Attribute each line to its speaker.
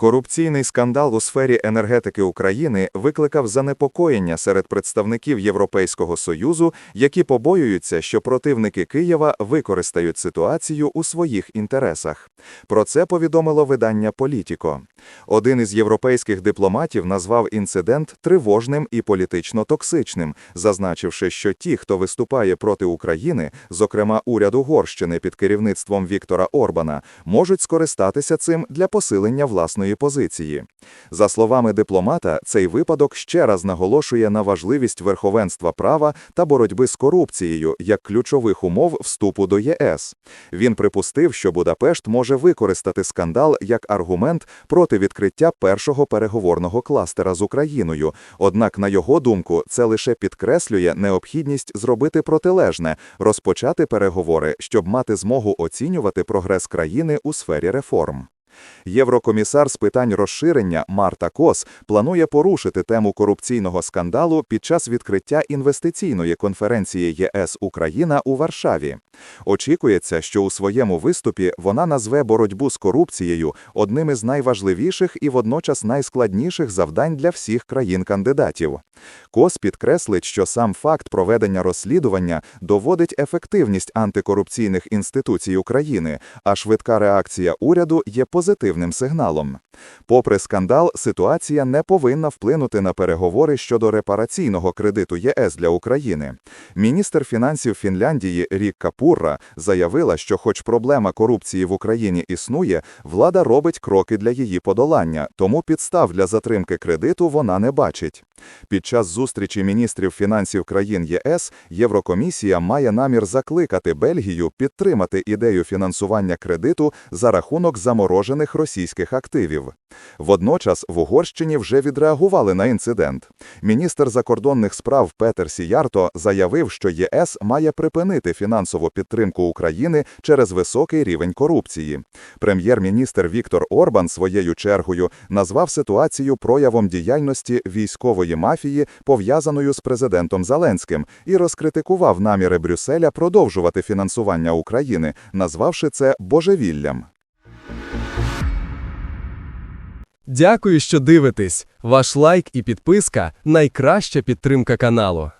Speaker 1: Корупційний скандал у сфері енергетики України викликав занепокоєння серед представників Європейського Союзу, які побоюються, що противники Києва використають ситуацію у своїх інтересах. Про це повідомило видання Політіко. Один із європейських дипломатів назвав інцидент тривожним і політично токсичним, зазначивши, що ті, хто виступає проти України, зокрема уряд Угорщини під керівництвом Віктора Орбана, можуть скористатися цим для посилення власної позиції. За словами дипломата, цей випадок ще раз наголошує на важливість верховенства права та боротьби з корупцією як ключових умов вступу до ЄС. Він припустив, що Будапешт може використати скандал як аргумент проти відкриття першого переговорного кластера з Україною. Однак, на його думку, це лише підкреслює необхідність зробити протилежне, розпочати переговори, щоб мати змогу оцінювати прогрес країни у сфері реформ. Єврокомісар з питань розширення Марта Кос планує порушити тему корупційного скандалу під час відкриття інвестиційної конференції ЄС Україна у Варшаві. Очікується, що у своєму виступі вона назве боротьбу з корупцією одним із найважливіших і водночас найскладніших завдань для всіх країн-кандидатів. Кос підкреслить, що сам факт проведення розслідування доводить ефективність антикорупційних інституцій України, а швидка реакція уряду є позитивним сигналом. Попри скандал, ситуація не повинна вплинути на переговори щодо репараційного кредиту ЄС для України. Міністр фінансів Фінляндії Рікка Пурра заявила, що хоч проблема корупції в Україні існує, влада робить кроки для її подолання, тому підстав для затримки кредиту вона не бачить. Під час зустрічі міністрів фінансів країн ЄС Єврокомісія має намір закликати Бельгію підтримати ідею фінансування кредиту за рахунок заморожених російських активів. Водночас в Угорщині вже відреагували на інцидент. Міністр закордонних справ Петер Сіярто заявив, що ЄС має припинити фінансову підтримку України через високий рівень корупції. Прем'єр-міністр Віктор Орбан своєю чергою назвав ситуацію проявом діяльності військової мафії, пов'язаною з президентом Зеленським, і розкритикував наміри Брюсселя продовжувати фінансування України, назвавши це божевіллям.
Speaker 2: Дякую, що дивитесь. Ваш лайк і підписка найкраща підтримка каналу.